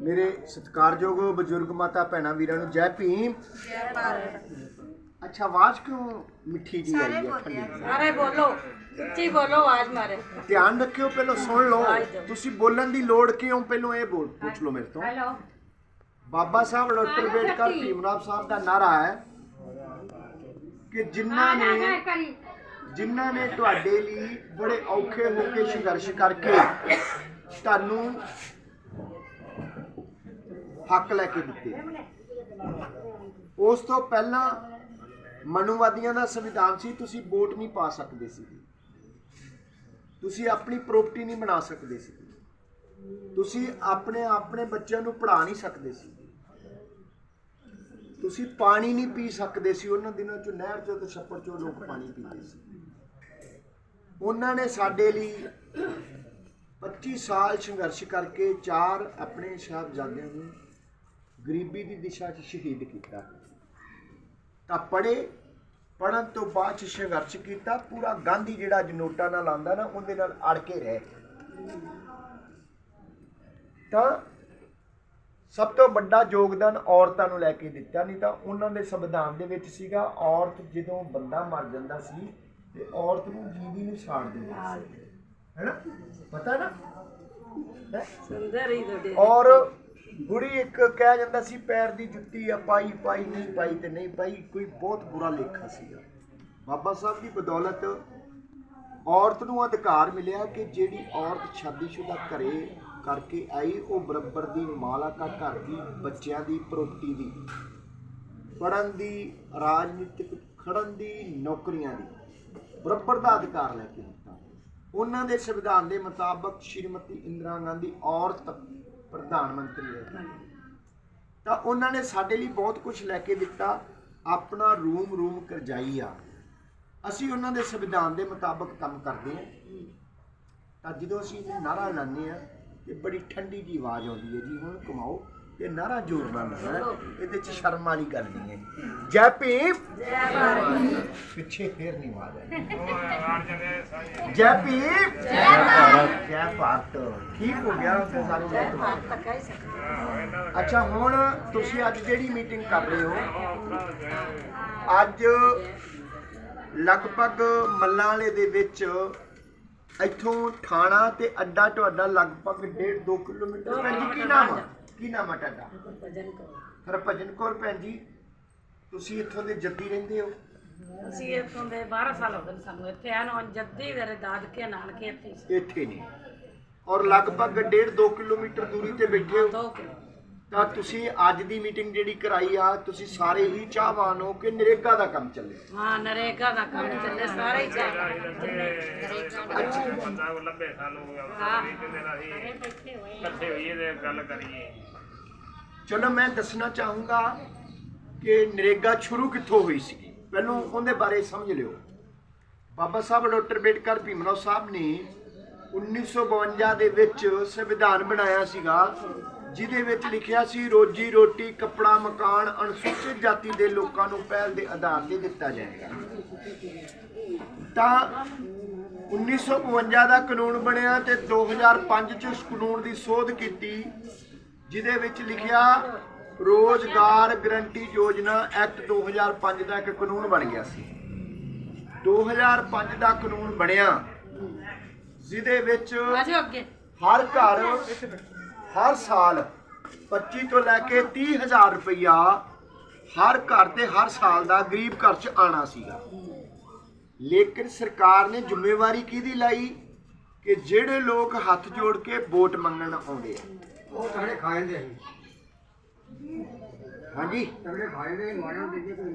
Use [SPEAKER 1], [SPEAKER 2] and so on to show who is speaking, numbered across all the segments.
[SPEAKER 1] ਮੇਰੇ ਸਤਿਕਾਰਯੋਗ ਬਜ਼ੁਰਗ ਮਾਤਾ ਭੈਣਾਂ ਵੀਰਾਂ ਨੂੰ ਜੈ ਭੀਮ।
[SPEAKER 2] ਜੈ ਭਾਰਤ।
[SPEAKER 1] ਅੱਛਾ ਆਵਾਜ਼ ਕਿਉਂ ਮਿੱਠੀ ਜੀ ਆਈ ਹੈ? ਠੰਡੀ
[SPEAKER 2] ਸਾਰੇ ਬੋਲੋ। ਉੱਚੀ ਬੋਲੋ ਆਵਾਜ਼ ਮਾਰੇ।
[SPEAKER 1] ਧਿਆਨ ਰੱਖਿਓ ਪਹਿਲਾਂ ਸੁਣ ਲਓ। ਤੁਸੀਂ ਬੋਲਣ ਦੀ ਲੋੜ ਕਿਉਂ? ਪਹਿਲਾਂ ਇਹ ਬੋਲ ਪੁੱਛ ਲਓ ਮੇਰੇ ਤੋਂ।
[SPEAKER 2] ਹੈਲੋ।
[SPEAKER 1] ਬਾਬਾ ਸਾਹਿਬ ਡਾਕਟਰ ਅੰਬੇਡਕਰ ਭੀਮਰਾਵ ਸਾਹਿਬ ਦਾ ਨਾਰਾ ਹੈ ਕਿ ਜਿਨ੍ਹਾਂ ਨੇ ਜਿਨ੍ਹਾਂ ਨੇ ਤੁਹਾਡੇ ਲਈ ਬੜੇ ਔਖੇ ਹੋ ਕੇ ਸੰਘਰਸ਼ ਕਰਕੇ ਤੁਹਾਨੂੰ ਹੱਕ ਲੈ ਕੇ ਦਿੱਤੇ। ਉਸ ਤੋਂ ਪਹਿਲਾਂ ਮਨੂਵਾਦੀਆਂ ਦਾ ਸੰਵਿਧਾਨ ਸੀ, ਤੁਸੀਂ ਵੋਟ ਨਹੀਂ ਪਾ ਸਕਦੇ ਸੀ ਤੁਸੀਂ ਆਪਣੀ ਪ੍ਰਾਪਰਟੀ ਨਹੀਂ ਬਣਾ ਸਕਦੇ ਸੀ ਤੁਸੀਂ ਆਪਣੇ ਆਪਣੇ ਬੱਚਿਆਂ ਨੂੰ ਪੜ੍ਹਾ ਨਹੀਂ ਸਕਦੇ ਸੀ ਤੁਸੀਂ ਪਾਣੀ ਨਹੀਂ ਪੀ ਸਕਦੇ ਸੀ, ਉਹਨਾਂ ਦਿਨਾਂ ਚ ਨਹਿਰ ਚੋਂ ਤੇ ਛੱਪੜ ਚੋਂ ਲੋਕ ਪਾਣੀ ਪੀਂਦੇ ਸੀ। ਉਹਨਾਂ ਨੇ ਸਾਡੇ ਲਈ 25 ਸਾਲ ਸੰਘਰਸ਼ ਕਰਕੇ ਚਾਰ ਆਪਣੇ ਸਾਹਿਬਜ਼ਾਦਿਆਂ ਨੂੰ ਗਰੀਬੀ ਦੀ ਦਿਸ਼ਾ 'ਚ ਸ਼ਹੀਦ ਕੀਤਾ। ਤਾਂ ਪੜੇ ਪੜਨ ਤੋਂ ਬਾਅਦ 'ਚ ਸੰਘਰਸ਼ ਕੀਤਾ। ਪੂਰਾ ਗਾਂਧੀ ਜਿਹੜਾ ਅੱਜ ਨੋਟਾਂ ਨਾਲ ਆਉਂਦਾ ਨਾ ਉਹਦੇ ਨਾਲ ਅੜ ਕੇ ਰਹਿ। ਤਾਂ ਸਭ ਤੋਂ ਵੱਡਾ ਯੋਗਦਾਨ ਔਰਤਾਂ ਨੂੰ ਲੈ ਕੇ ਦਿੱਤਾ। ਨਹੀਂ ਤਾਂ ਉਹਨਾਂ ਦੇ ਸੰਵਿਧਾਨ ਦੇ ਵਿੱਚ ਸੀਗਾ ਔਰਤ ਜਦੋਂ ਬੰਦਾ ਮਰ ਜਾਂਦਾ ਸੀ ਤੇ ਔਰਤ ਨੂੰ ਜੀਵੀ ਨੂੰ ਛਾੜ ਦਿੰਦੇ ਸੀ। ਹੈਨਾ? ਪਤਾ ਨਾ? ਹੈਂ?
[SPEAKER 2] ਸੁੰਦਰ ਹੀ ਤੁਹਾਡੇ
[SPEAKER 1] ਔਰ ਬੁੜੀ ਇੱਕ ਕਹਿ ਜਾਂਦਾ ਸੀ, ਪੈਰ ਦੀ ਜੁੱਤੀ ਆ, ਪਾਈ ਪਾਈ, ਨਹੀਂ ਪਾਈ ਤੇ ਨਹੀਂ ਪਾਈ, ਕੋਈ ਬਹੁਤ ਬੁਰਾ ਲੇਖਾ ਸੀਗਾ। ਬਾਬਾ ਸਾਹਿਬ ਦੀ ਬਦੌਲਤ ਔਰਤ ਨੂੰ ਅਧਿਕਾਰ ਮਿਲਿਆ ਕਿ ਜਿਹੜੀ ਔਰਤ ਸ਼ਾਦੀशुदा ਘਰੇ ਕਰਕੇ ਆਈ, ਉਹ ਬਰਾਬਰ ਦੀ ਮਾਲਕਾ ਘਰ ਦੀ ਬੱਚਿਆਂ ਦੀ, ਪ੍ਰੋਪਰਟੀ ਦੀ ਪੜਨ ਦੀ, ਰਾਜਨੀਤਿਕ ਖੜਨ ਦੀ, ਨੌਕਰੀਆਂ ਦੀ, ਬਰਾਬਰ ਦਾ ਅਧਿਕਾਰ ਲੈ ਕੇ ਦਿੱਤਾ। ਉਹਨਾਂ ਦੇ ਸੰਵਿਧਾਨ ਦੇ ਮੁਤਾਬਕ ਸ਼੍ਰੀਮਤੀ ਇੰਦਰਾ ਗਾਂਧੀ ਔਰਤ ਪ੍ਰਧਾਨ ਮੰਤਰੀ ਹੈ। ਤਾਂ ਉਹਨਾਂ ਨੇ ਸਾਡੇ ਲਈ ਬਹੁਤ ਕੁਝ ਲੈ ਕੇ ਦਿੱਤਾ। ਆਪਣਾ ਰੂਮ ਰੂਮ ਕਰਜਾਈ ਆ। ਅਸੀਂ ਉਹਨਾਂ ਦੇ ਸੰਵਿਧਾਨ ਦੇ ਮੁਤਾਬਕ ਕੰਮ ਕਰਦੇ ਹਾਂ। ਤਾਂ ਜਦੋਂ ਅਸੀਂ ਨਾਰਾ ਲਾਉਂਦੇ ਆ ਤੇ ਬੜੀ ਠੰਡੀ ਜੀ ਆਵਾਜ਼ ਆਉਂਦੀ ਹੈ ਜੀ ਹੁਣ ਕਮਾਓ ਇਹ ਨਾਰਾ ਜ਼ੋਰ ਨਾਲ ਲਾਉਣਾ ਹੈ। ਇਹਦੇ ਚ ਸ਼ਰਮ ਵਾਲੀ ਗੱਲ ਨਹੀਂ ਹੈ ਜੈ। ਭੀਮ
[SPEAKER 2] ਜੈ ਭਾਰਤ
[SPEAKER 1] ਪਿੱਛੇ ਫੇਰ ਨਹੀਂ ਆਈ। ਜੈ ਭੀਮ। ਜੈ ਭਾਰਤ। ਜੈ ਭਾਰਤ ਠੀਕ ਹੋ ਗਿਆ ਉੱਥੇ ਸਾਰੇ
[SPEAKER 2] ਜੈ ਭਾਰਤ ਤਾਂ ਕਹਿ ਸਕਦੇ
[SPEAKER 1] ਅੱਛਾ ਹੁਣ ਤੁਸੀਂ ਅੱਜ ਜਿਹੜੀ ਮੀਟਿੰਗ ਕਰ ਰਹੇ ਹੋ ਅੱਜ ਲਗਭਗ ਮੱਲਾਂ ਵਾਲੇ ਦੇ ਵਿੱਚ ਇੱਥੋਂ ਥਾਣਾ ਤੇ ਅੱਡਾ ਤੁਹਾਡਾ ਲਗਭਗ 1.5 2 ਕਿਲੋਮੀਟਰ ਜੀ ਕੀ ਨਾਮ ਆ? ਕੀ ਨਾਮ ਆ ਤੁਹਾਡਾ?
[SPEAKER 2] ਭਜਨ ਕਰੋ।
[SPEAKER 1] ਹਰਭਜਨ ਕੌਰ ਭੈਣ ਜੀ ਤੁਸੀਂ ਇੱਥੋਂ ਦੇ ਜੱਦੀ ਰਹਿੰਦੇ ਹੋ?
[SPEAKER 2] ਅਸੀਂ ਇੱਥੋਂ ਦੇ 12 ਸਾਲ ਹੋ ਗਏ ਨੇ ਸਾਨੂੰ। ਇੱਥੇ ਆਨ ਹੁਣ ਜੱਦੀ ਮੇਰੇ ਦਾਦਕੇ ਨਾਨਕੇ ਇੱਥੇ ਹੀ ਸੀ।
[SPEAKER 1] ਇੱਥੇ ਨਹੀਂ ਔਰ ਲਗਭਗ 1.5 2 ਕਿਲੋਮੀਟਰ ਦੂਰੀ ਤੇ ਬੈਠੇ ਹੋ?
[SPEAKER 2] ਦੋ ਕਿਲੋ
[SPEAKER 1] ਤਾਂ ਤੁਸੀਂ ਅੱਜ ਦੀ ਮੀਟਿੰਗ ਜਿਹੜੀ ਕਰਾਈ ਆ ਤੁਸੀਂ ਸਾਰੇ ਹੀ ਚਾਹਵਾਨ ਹੋ ਕਿ ਨਰੇਗਾ ਦਾ ਕੰਮ ਚੱਲੇ।
[SPEAKER 2] ਹਾਂ ਨਰੇਗਾ ਦਾ ਕੰਮ ਚੱਲੇ ਸਾਰੇ ਹੀ ਚਾਹ ਨਰੇਗਾ ਦਾ
[SPEAKER 3] ਬੰਦਾ ਉਹ ਲੰਬੇ ਸਾਲ ਹੋ। ਗਿਆ। ਵੀ ਕਿਤੇ ਨਾ ਅਸੀਂ ਇਕੱਠੇ ਹੋਈਏ ਤੇ ਗੱਲ ਕਰੀਏ।
[SPEAKER 1] ਚਲੋ ਮੈਂ ਦੱਸਣਾ ਚਾਹੂੰਗਾ ਕਿ ਨਰੇਗਾ ਸ਼ੁਰੂ ਕਿੱਥੋਂ ਹੋਈ ਸੀ ਪਹਿਲਾਂ ਉਹਦੇ ਬਾਰੇ ਸਮਝ ਲਿਓ। ਬਾਬਾ ਸਾਹਿਬ ਡਾਕਟਰ ਅੰਬੇਡਕਰ ਭੀਮਰਾਓ ਸਾਹਿਬ ਨੇ 1952 ਦੇ ਵਿੱਚ ਸੰਵਿਧਾਨ ਬਣਾਇਆ ਸੀਗਾ। ਜਿਹਦੇ ਵਿੱਚ ਲਿਖਿਆ ਸੀ ਰੋਜੀ ਰੋਟੀ ਕੱਪੜਾ ਮਕਾਨ ਅਨੁਸੂਚਿਤ ਜਾਤੀ ਦੇ ਲੋਕਾਂ ਨੂੰ ਪਹਿਲ ਦੇ ਆਧਾਰ ਤੇ ਦਿੱਤਾ ਜਾਏਗਾ। ਤਾਂ 1952 ਦਾ ਕਾਨੂੰਨ ਬਣਿਆ ਤੇ 2005 ਚ ਉਸ ਕਾਨੂੰਨ ਦੀ ਸੋਧ ਕੀਤੀ ਜਿਹਦੇ ਵਿੱਚ ਲਿਖਿਆ ਰੋਜ਼ਗਾਰ ਗਰੰਟੀ ਯੋਜਨਾ ਐਕਟ 2005 ਦਾ ਇੱਕ ਕਾਨੂੰਨ ਬਣ ਗਿਆ ਸੀ। 2005 ਦਾ ਕਾਨੂੰਨ ਬਣਿਆ ਜਿਹਦੇ ਵਿੱਚ ਹਰ ਘਰ ਹਰ ਸਾਲ 25 ਤੋਂ ਲੈ ਕੇ 30 ਹਜ਼ਾਰ ਰੁਪਇਆ ਹਰ ਘਰ ਤੇ ਹਰ ਸਾਲ ਦਾ ਗਰੀਬ ਘਰ ਚ ਆਣਾ ਸੀਗਾ। ਲੇਕਿਨ ਸਰਕਾਰ ਨੇ ਜ਼ਿੰਮੇਵਾਰੀ ਕਿਹਦੀ ਲਾਈ? ਕਿ ਜਿਹੜੇ ਲੋਕ ਹੱਥ ਜੋੜ ਕੇ ਵੋਟ ਮੰਗਣ ਆਉਂਦੇ ਆ।
[SPEAKER 4] ਉਹ ਤਗੜੇ ਖਾਏ ਦੇ
[SPEAKER 1] ਹਾਂਜੀ?
[SPEAKER 4] ਤਗੜੇ ਖਾਏ ਦੇ ਮਾਰਿਆ ਦੇ ਦੇ ਕੋਈ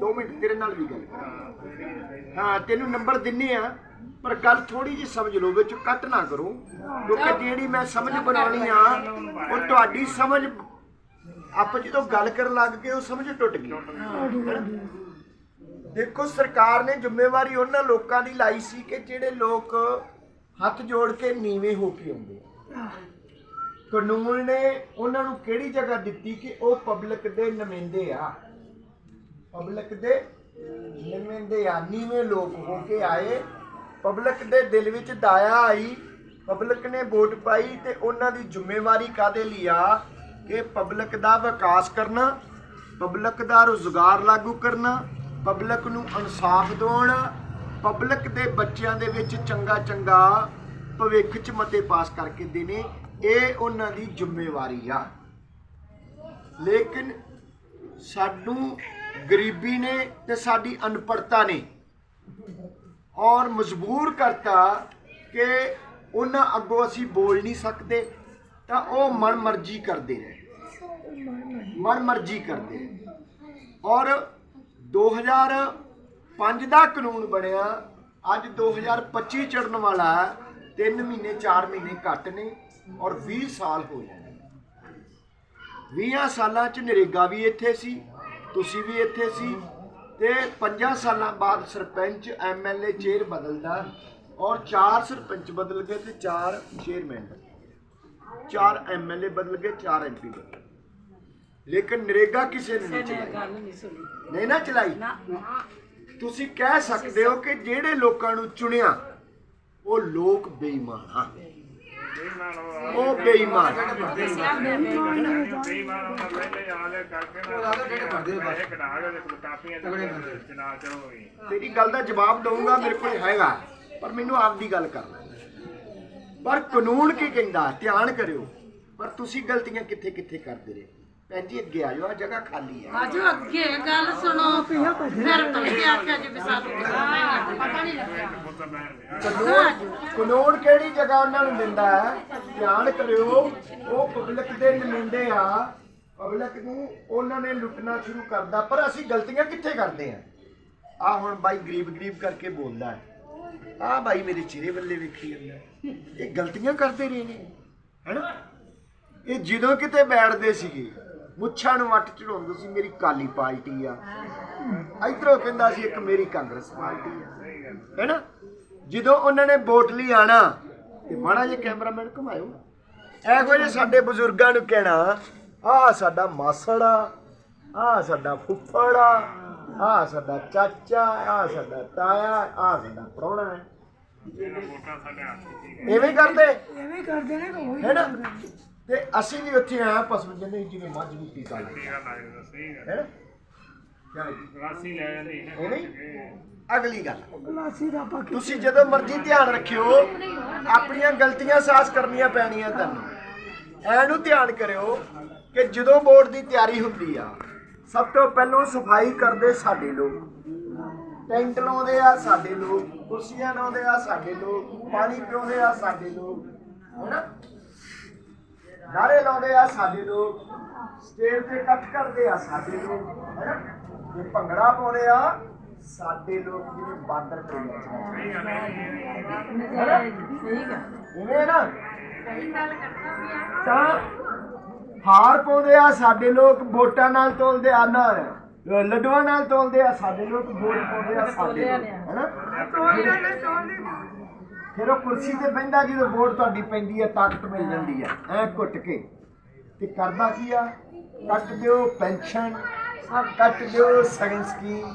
[SPEAKER 1] 2 ਮਿੰਟ ਤੇਰੇ ਨਾਲ ਵੀ ਗੱਲ ਹਾਂ ਤੈਨੂੰ ਨੰਬਰ ਦਿੰਨੇ ਆ। ਪਰ ਗੱਲ ਥੋੜੀ ਜਿਹੀ ਸਮਝ ਲਓ ਵਿੱਚ ਕੱਟ ਨਾ ਕਰੋ। ਕਿਉਂਕਿ ਜਿਹੜੀ ਮੈਂ ਸਮਝ ਬਣਾਉਣੀ ਆ ਉਹ ਤੁਹਾਡੀ ਸਮਝ ਆਪਾਂ ਜਦੋਂ ਗੱਲ ਕਰਨ ਲੱਗ ਗਏ ਉਹ ਸਮਝ ਟੁੱਟ ਗਈ। ਦੇਖੋ ਸਰਕਾਰ ਨੇ ਜ਼ਿੰਮੇਵਾਰੀ ਉਹਨਾਂ ਲੋਕਾਂ ਦੀ ਲਾਈ ਸੀ ਕਿ ਜਿਹੜੇ ਲੋਕ ਹੱਥ ਜੋੜ ਕੇ ਨੀਵੇਂ ਹੋ ਕੇ ਆਉਂਦੇ ਆ। ਕਾਨੂੰਨ ਨੇ ਉਹਨਾਂ ਨੂੰ ਕਿਹੜੀ ਜਗ੍ਹਾ ਦਿੱਤੀ ਕਿ ਉਹ ਪਬਲਿਕ ਦੇ ਨੁਮਾਇੰਦੇ ਆ? ਪਬਲਿਕ ਦੇ ਨੁਮਾਇੰਦੇ ਆ ਨੀਵੇਂ ਲੋਕ ਹੋ ਕੇ ਆਏ। ਪਬਲਿਕ ਦੇ ਦਿਲ ਵਿੱਚ ਦਾਇਆ ਆਈ, ਪਬਲਿਕ ਨੇ ਵੋਟ ਪਾਈ ਤੇ ਉਹਨਾਂ ਦੀ ਜ਼ਿੰਮੇਵਾਰੀ ਕਾਦੇ ਲਈ ਆ? ਕਿ ਪਬਲਿਕ ਦਾ ਵਿਕਾਸ ਕਰਨਾ, ਪਬਲਿਕ ਦਾ ਰੋਜ਼ਗਾਰ ਲਾਗੂ ਕਰਨਾ, ਪਬਲਿਕ ਨੂੰ ਇਨਸਾਫ ਦਿਵਾਉਣਾ, ਪਬਲਿਕ ਦੇ ਬੱਚਿਆਂ ਦੇ ਵਿੱਚ ਚੰਗਾ ਚੰਗਾ ਭਵਿੱਖ ਚ ਮਤੇ ਪਾਸ ਕਰਕੇ ਦੇਣੇ, ਇਹ ਉਹਨਾਂ ਦੀ ਜ਼ਿੰਮੇਵਾਰੀ ਆ। ਲੇਕਿਨ ਸਾਨੂੰ ਗਰੀਬੀ ਨੇ ਤੇ ਸਾਡੀ ਅਨਪੜਤਾ ਨੇ ਔਰ ਮਜਬੂਰ ਕਰਤਾ ਕਿ ਉਹਨਾਂ ਅੱਗੋਂ ਅਸੀਂ ਬੋਲ ਨਹੀਂ ਸਕਦੇ, ਤਾਂ ਉਹ ਮਨ ਮਰਜ਼ੀ ਕਰਦੇ ਰਹੇ। ਮਨ ਮਰਜ਼ੀ ਕਰਦੇ ਰਹੇ। ਔਰ 2005 ਦਾ ਕਾਨੂੰਨ ਬਣਿਆ। ਅੱਜ 2025 ਚੜਨ ਵਾਲਾ ਹੈ। 3 ਮਹੀਨੇ 4 ਮਹੀਨੇ ਘੱਟ ਨੇ ਔਰ 20 ਸਾਲ ਹੋ ਜਾਣੇ 20 ਸਾਲਾਂ ਚ ਨਰੇਗਾ ਵੀ ਇੱਥੇ ਸੀ, ਤੁਸੀਂ ਵੀ ਇੱਥੇ ਸੀ। ਤੇ 5 ਸਾਲਾਂ ਬਾਅਦ ਸਰਪੰਚ ਐਮਐਲਏ ਚੇਅਰ ਬਦਲਦਾ ਔਰ ਚਾਰ ਸਰਪੰਚ ਬਦਲ ਗਏ ਤੇ ਚਾਰ ਚੇਅਰਮੈਨ ਚਾਰ ਐਮਐਲਏ ਬਦਲ ਗਏ ਚਾਰ ਐਮਪੀ ਬਦਲ ਗਏ। ਲੇਕਿਨ ਨਰੇਗਾ ਕਿਸੇ ਨੇ ਨਹੀਂ ਚਲਾਈ।
[SPEAKER 2] ਨਹੀਂ
[SPEAKER 1] ਨਾ ਚਲਾਈ? ਤੁਸੀਂ ਕਹਿ ਸਕਦੇ ਹੋ ਕਿ ਜਿਹੜੇ ਲੋਕਾਂ ਨੂੰ ਚੁਣਿਆ ਉਹ ਲੋਕ ਬੇਈਮਾਨ ਆ
[SPEAKER 3] ਬੇਈਮਾਨ
[SPEAKER 1] ਉਹ ਬੇਈਮਾਨ।
[SPEAKER 3] ਬੇਈਮਾਨ ਉਹਨਾਂ ਪਹਿਲੇ ਆ ਲੈ ਕਰਕੇ ਨਾ ਪੈਸੇ ਕਢਾ ਕੇ ਤੇ ਕਾਪੀਆਂ ਤੇ ਚਲਾ ਚਲੋ ਵੀ
[SPEAKER 1] ਤੇਰੀ ਗੱਲ ਦਾ ਜਵਾਬ ਦਊਂਗਾ, ਮੇਰੇ ਕੋਲ ਹੈਗਾ, ਪਰ ਮੈਨੂੰ ਆਪਦੀ ਗੱਲ ਕਰ ਲੈ ਪਰ ਕਾਨੂੰਨ ਕੀ ਕਹਿੰਦਾ? ਧਿਆਨ ਕਰਿਓ। ਪਰ ਤੁਸੀਂ ਗਲਤੀਆਂ ਕਿੱਥੇ ਕਿੱਥੇ ਕਰਦੇ ਰਹੇ? ਭੈਣ ਜੀ ਅੱਗੇ ਆਜੋ ਆ ਜਗ੍ਹਾ ਖਾਲੀ ਹੈ।
[SPEAKER 2] ਆਜੋ ਅੱਗੇ ਗੱਲ ਸੁਣੋ। ਫਿਰ ਤੁਸੀਂ ਆਖਿਆ ਜੀ ਵੀ ਸਾਨੂੰ ਪਤਾ ਨਹੀਂ ਲੱਗਿਆ।
[SPEAKER 1] ਕਾਨੂੰਨ ਕਾਨੂੰਨ ਕਿਹੜੀ ਜਗ੍ਹਾ ਉਹਨਾਂ ਨੂੰ ਦਿੰਦਾ ਹੈ? ਧਿਆਨ ਕਰਿਓ ਉਹ ਪਬਲਿਕ ਦੇ ਨੁਮਾਇੰਦੇ ਆ। ਪਬਲਿਕ ਨੂੰ ਉਹਨਾਂ ਨੇ ਲੁੱਟਣਾ ਸ਼ੁਰੂ ਕਰਦਾ ਪਰ ਅਸੀਂ ਗਲਤੀਆਂ ਕਿੱਥੇ ਕਰਦੇ ਆ ਆ ਹੁਣ ਬਾਈ ਗਰੀਬ ਗਰੀਬ ਕਰਕੇ ਬੋਲਦਾ ਹੈ। ਆ ਬਾਈ ਮੇਰੇ ਚਿਹਰੇ ਵੱਲੇ ਵੇਖੀ ਜਾਂਦਾ ਇਹ ਗਲਤੀਆਂ ਕਰਦੇ ਰਹੇ ਨੇ ਹੈਨਾ? ਇਹ ਜਦੋਂ ਕਿਤੇ ਬੈਠਦੇ ਸੀਗੇ ਮੁੱਛਾਂ ਨੂੰ ਵੱਟ ਚੜਾਉਂਦੇ ਸੀ ਮੇਰੀ ਕਾਲੀ ਪਾਰਟੀ ਆ। ਇਧਰੋਂ ਕਹਿੰਦਾ ਸੀ ਇੱਕ ਮੇਰੀ ਕਾਂਗਰਸ ਪਾਰਟੀ ਆ। ਹੈਨਾ ਜਦੋਂ ਉਹਨਾਂ ਨੇ ਵੋਟ ਲਈ ਆਣਾ ਤੇ ਮਾੜਾ ਜਿਹਾ ਕੈਮਰਾਮੈਨ ਘੁਮਾਇਓ। ਇਹੋ ਜਿਹੇ ਸਾਡੇ ਬਜ਼ੁਰਗਾਂ ਨੂੰ ਕਹਿਣਾ ਆਹ ਸਾਡਾ ਮਾਸੜ ਆ ਸਾਡਾ ਫੁੱਫੜ ਆ ਸਾਡਾ ਚਾਚਾ ਆਹ ਸਾਡਾ ਤਾਇਆ ਆਹ ਸਾਡਾ ਪ੍ਰਾਹੁਣਾ ਹੈ। ਐਵੇਂ ਕਰਦੇ? ਐਵੇਂ ਕਰਦੇ ਨੇ ਹੈਨਾ ਤੇ ਅਸੀਂ ਵੀ ਉੱਥੇ ਆਇਆ ਪਸਮ ਜੰਨੇ ਜਿਵੇਂ ਮੱਝ ਨੂੰ ਟੀਕਾ ਲਾਇਆ
[SPEAKER 3] ਟੀਕਾ ਲਾ ਕੇ ਸਹੀ ਗੱਲ।
[SPEAKER 1] ਹੈਨਾ ਕਿਆ ਹੈ?
[SPEAKER 3] ਰਾਸੀ ਲੈ ਜਾਂਦੇ ਨੇ
[SPEAKER 1] ਇਹ ਨਹੀਂ ਅਗਲੀ ਗੱਲ। ਤੁਸੀਂ ਜਦੋਂ ਮਰਜ਼ੀ ਧਿਆਨ ਰੱਖਿਓ ਆਪਣੀਆਂ ਗਲਤੀਆਂ ਸਾਸ ਕਰਨੀਆਂ ਪੈਣੀਆਂ ਤੁਹਾਨੂੰ। ਐਨੂੰ ਧਿਆਨ ਕਰਿਓ ਕਿ ਜਦੋਂ ਵੋਟ ਦੀ ਤਿਆਰੀ ਹੁੰਦੀ ਆ ਸਭ ਤੋਂ ਪਹਿਲਾਂ ਸਫ਼ਾਈ ਕਰਦੇ ਸਾਡੇ ਲੋਕ। ਟੈਂਟ ਲਾਉਂਦੇ ਆ ਸਾਡੇ ਲੋਕ ਕੁਰਸੀਆਂ ਲਾਉਂਦੇ ਆ ਸਾਡੇ ਲੋਕ ਪਾਣੀ ਪਿਉਂਦੇ ਆ ਸਾਡੇ ਲੋਕ। ਹੈਨਾ? ਨਾਰੇ ਲਾਉਂਦੇ ਆ ਸਾਡੇ ਲੋਕ। ਸਟੇਜ ਤੇ ਇਕੱਠ ਕਰਦੇ ਆ ਸਾਡੇ ਲੋਕ। ਹੈਨਾ? ਤੇ ਭੰਗੜਾ ਪਾਉਂਦੇ ਆ, ਸਾਡੇ ਲੋਕ ਜਿਹੜੇ ਬਾਂਦਰ ਟੋਲਿਆਂ
[SPEAKER 3] ਸਹੀ ਗੱਲ ਹੈ
[SPEAKER 2] ਸਹੀ ਗੱਲ
[SPEAKER 1] ਇਵੇਂ ਨਾ? ਤਾਂ ਹਾਰ ਪਾਉਂਦੇ ਆ ਸਾਡੇ ਲੋਕ, ਵੋਟਾਂ ਨਾਲ ਤੋਲਦੇ ਆ ਨਾ ਲੱਡੂਆਂ ਨਾਲ ਤੋਲਦੇ ਆ ਸਾਡੇ ਲੋਕ, ਵੋਟ ਪਾਉਂਦੇ ਆ ਸਾਡੇ ਲੋਕ। ਹੈਨਾ? ਫਿਰ ਉਹ ਕੁਰਸੀ ਤੇ ਬਹਿੰਦਾ ਜਦੋਂ ਵੋਟ ਤੁਹਾਡੀ ਪੈਂਦੀ ਹੈ, ਤਾਕਤ ਮਿਲ ਜਾਂਦੀ ਹੈ। ਐ ਘੁੱਟ ਕੇ। ਤੇ ਕਰਦਾ ਕੀ ਆ? ਕੱਟ ਦਿਓ ਪੈਨਸ਼ਨ, ਕੱਟ ਦਿਓ ਸਗਨ ਸਕੀਮ